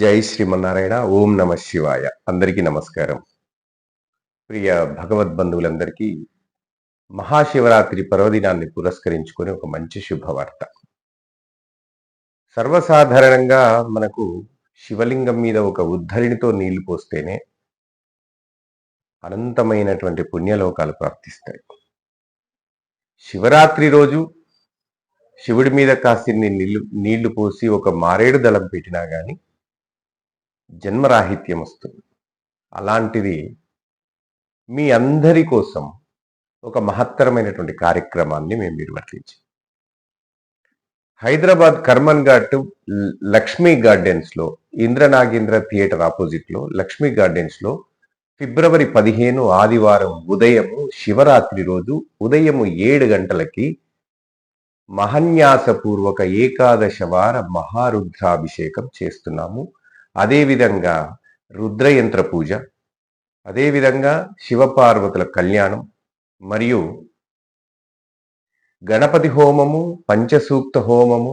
జై శ్రీమన్నారాయణ ఓం నమ శివాయ. అందరికీ నమస్కారం. ప్రియ భగవద్ బంధువులందరికీ మహాశివరాత్రి పర్వదినాన్ని పురస్కరించుకొని ఒక మంచి శుభవార్త. సర్వసాధారణంగా మనకు శివలింగం మీద ఒక ఉద్ధరిణితో నీళ్ళు పోస్తేనే అనంతమైనటువంటి పుణ్యలోకాలు ప్రాప్తిస్తాయి. శివరాత్రి రోజు శివుడి మీద కాసిన్ని నీళ్ళు నీళ్ళు పోసి ఒక మారేడు దళం పెట్టినా కానీ జన్మరాహిత్యం వస్తుంది అలాంటిది మీ అందరి కోసం ఒక మహత్తరమైనటువంటి కార్యక్రమాన్ని మేము నిర్వర్తించాం. హైదరాబాద్ కర్మన్ ఘాట్ లక్ష్మీ గార్డెన్స్లో ఇంద్రనాగేంద్ర థియేటర్ ఆపోజిట్లో లక్ష్మీ గార్డెన్స్లో ఫిబ్రవరి పదిహేను ఆదివారం ఉదయము శివరాత్రి రోజు ఉదయము ఏడు గంటలకి మహన్యాసపూర్వక ఏకాదశ వార మహారుద్రాభిషేకం చేస్తున్నాము. అదేవిధంగా రుద్రయంత్ర పూజ అదేవిధంగా శివపార్వతుల కళ్యాణం మరియు గణపతి హోమము పంచసూక్త హోమము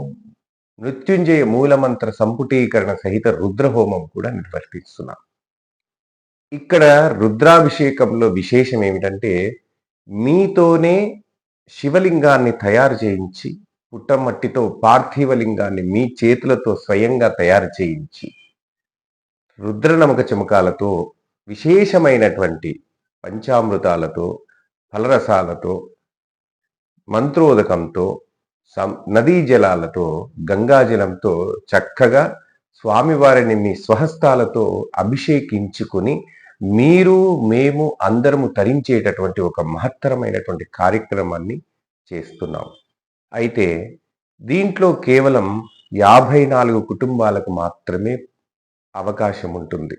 మృత్యుంజయ మూలమంత్ర సంపుటీకరణ సహిత రుద్ర హోమం కూడా నిర్వర్తిస్తున్నాం. ఇక్కడ రుద్రాభిషేకంలో విశేషం ఏమిటంటే మీతోనే శివలింగాన్ని తయారు చేయించి పుట్టమట్టితో పార్థివలింగాన్ని మీ చేతులతో స్వయంగా తయారు చేయించి రుద్రనమక చమకాలతో విశేషమైనటువంటి పంచామృతాలతో ఫలరసాలతో మంత్రోదకంతో సం- నదీ జలాలతో గంగాజలంతో చక్కగా స్వామివారిని మీ స్వహస్తాలతో అభిషేకించుకుని మీరు మేము అందరము తరించేటటువంటి ఒక మహత్తరమైనటువంటి కార్యక్రమాన్ని చేస్తున్నాం. అయితే దీంట్లో కేవలం యాభై నాలుగు కుటుంబాలకు మాత్రమే అవకాశం ఉంటుంది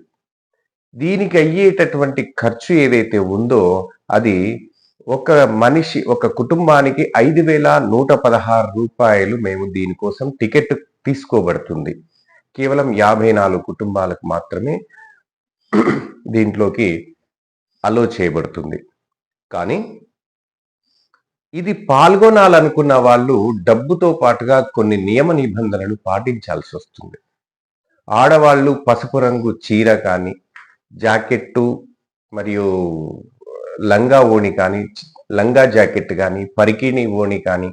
దీనికి అయ్యేటటువంటి ఖర్చు ఏదైతే ఉందో అది ఒక మనిషి ఒక కుటుంబానికి ఐదు వేల నూట పదహారు రూపాయలు మేము దీనికోసం టికెట్ తీసుకోబడుతుంది. కేవలం యాభై నాలుగు కుటుంబాలకు మాత్రమే దీంట్లోకి అలో చేయబడుతుంది. కానీ ఇది పాల్గొనాలనుకున్న వాళ్ళు డబ్బుతో పాటుగా కొన్ని నియమ నిబంధనలు పాటించాల్సి వస్తుంది ఆడవాళ్ళు పసుపు రంగు చీర కానీ జాకెట్టు మరియు లంగా ఓణి కానీ లంగా జాకెట్ కానీ పరికిణి ఓణి కానీ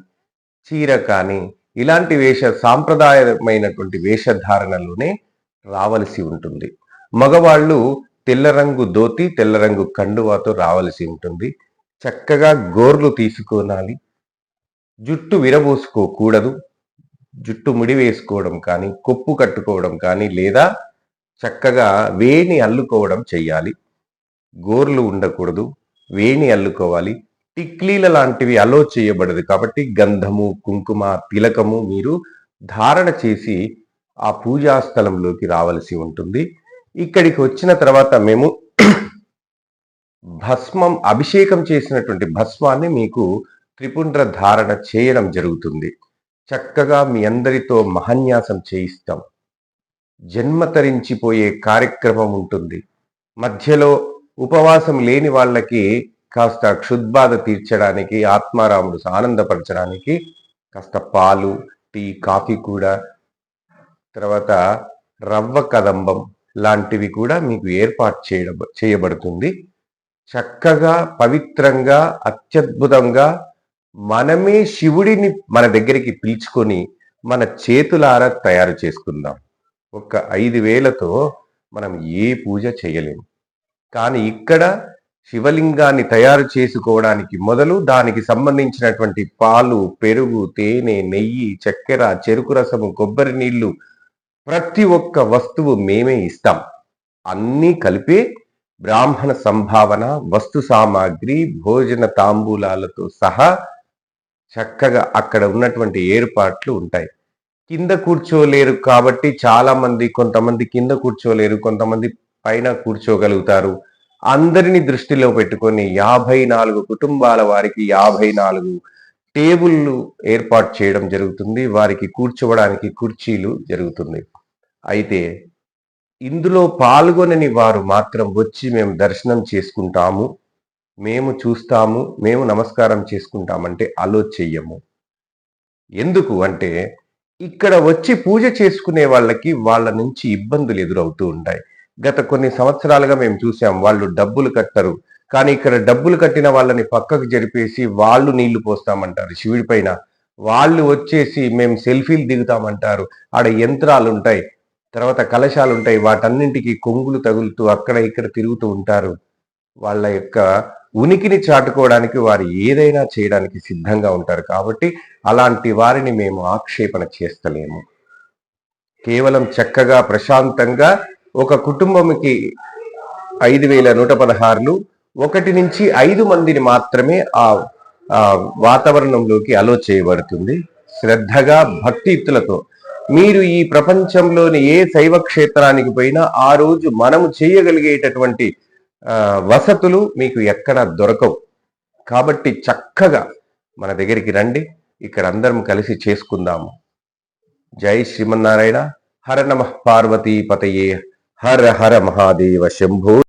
చీర కానీ ఇలాంటి వేష సాంప్రదాయమైనటువంటి వేషధారణలోనే రావలసి ఉంటుంది. మగవాళ్ళు తెల్ల రంగు దోతి తెల్ల రంగు కండువాతో రావలసి ఉంటుంది. చక్కగా గోర్లు తీసుకోనాలి. జుట్టు విరబోసుకోకూడదు. జుట్టు ముడి వేసుకోవడం కానీ కొప్పు కట్టుకోవడం కానీ లేదా చక్కగా వేణి అల్లుకోవడం చెయ్యాలి. గోర్లు ఉండకూడదు. వేణి అల్లుకోవాలి. టిక్లీల లాంటివి అలో చేయబడదు కాబట్టి గంధము కుంకుమ తిలకము మీరు ధారణ చేసి ఆ పూజా స్థలంలోకి రావలసి ఉంటుంది. ఇక్కడికి వచ్చిన తర్వాత మేము భస్మం అభిషేకం చేసినటువంటి భస్మాన్ని మీకు త్రిపుండ్ర ధారణ చేయడం జరుగుతుంది. చక్కగా మీ అందరితో మహాన్యాసం చేయిస్తాం. జన్మ తరించిపోయే కార్యక్రమం ఉంటుంది. మధ్యలో ఉపవాసం లేని వాళ్ళకి కాస్త క్షుద్బాధ తీర్చడానికి ఆత్మారాముడు ఆనందపరచడానికి కాస్త పాలు టీ కాఫీ కూడా తర్వాత రవ్వ కదంబం లాంటివి కూడా మీకు ఏర్పాటు చేయడం చేయబడుతుంది. చక్కగా పవిత్రంగా అత్యద్భుతంగా మనమే శివుడిని మన దగ్గరికి పిలుచుకొని మన చేతులారా తయారు చేసుకుందాం. ఒక ఐదు వేలతో మనం ఏ పూజ చేయలేము కానీ ఇక్కడ శివలింగాన్ని తయారు చేసుకోవడానికి మొదలు దానికి సంబంధించినటువంటి పాలు పెరుగు తేనె నెయ్యి చక్కెర చెరుకు రసము కొబ్బరి నీళ్ళు ప్రతి ఒక్క వస్తువు మేమే ఇస్తాం. అన్నీ కలిపి బ్రాహ్మణ సంభావన వస్తు సామాగ్రి భోజన తాంబూలాలతో సహా చక్కగా అక్కడ ఉన్నటువంటి ఏర్పాట్లు ఉంటాయి. కింద కూర్చోలేరు కాబట్టి చాలా మంది కొంతమంది కింద కూర్చోలేరు కొంతమంది పైన కూర్చోగలుగుతారు. అందరిని దృష్టిలో పెట్టుకొని యాభై నాలుగు కుటుంబాల వారికి యాభై నాలుగు టేబుల్లు ఏర్పాటు చేయడం జరుగుతుంది. వారికి కూర్చోవడానికి కుర్చీలు జరుగుతుంది. అయితే ఇందులో పాల్గొనని వారు మాత్రం వచ్చి మేము దర్శనం చేసుకుంటాము. మేము చూస్తాము మేము నమస్కారం చేసుకుంటామంటే అలో చెయ్యము ఎందుకు అంటే ఇక్కడ వచ్చి పూజ చేసుకునే వాళ్ళకి వాళ్ళ నుంచి ఇబ్బందులు ఎదురవుతూ ఉంటాయి. గత కొన్ని సంవత్సరాలుగా మేము చూసాం వాళ్ళు డబ్బులు కట్టరు. కానీ ఇక్కడ డబ్బులు కట్టిన వాళ్ళని పక్కకు జరిపేసి వాళ్ళు నీళ్ళు పోస్తామంటారు శివుడి పైన. వాళ్ళు వచ్చేసి మేము సెల్ఫీలు దిగుతామంటారు. ఆడ యంత్రాలు ఉంటాయి తర్వాత కలశాలు ఉంటాయి వాటన్నింటికి కొంగులు తగులుతూ అక్కడ ఇక్కడ తిరుగుతూ ఉంటారు. వాళ్ళ యొక్క ఉనికిని చాటుకోవడానికి వారు ఏదైనా చేయడానికి సిద్ధంగా ఉంటారు కాబట్టి అలాంటి వారిని మేము ఆక్షేపణ చేస్తలేము. కేవలం చక్కగా ప్రశాంతంగా ఒక కుటుంబంకి ఐదు వేల నూట పదహారులు ఒకటి నుంచి ఐదు మందిని మాత్రమే ఆ వాతావరణంలోకి అలో చేయబడుతుంది. శ్రద్ధగా భక్తియుక్తులతో. మీరు ఈ ప్రపంచంలోని ఏ శైవ క్షేత్రానికి పోయినా ఆ రోజు మనము చేయగలిగేటటువంటి వసతులు మీకు ఎక్కడ దొరకవు. కాబట్టి చక్కగా మన దగ్గరికి రండి. ఇక్కడ అందరం కలిసి చేసుకుందాము. జై శ్రీమన్నారాయణ. హర నమ పార్వతీ పతయే. హర హర మహాదేవ శంభో.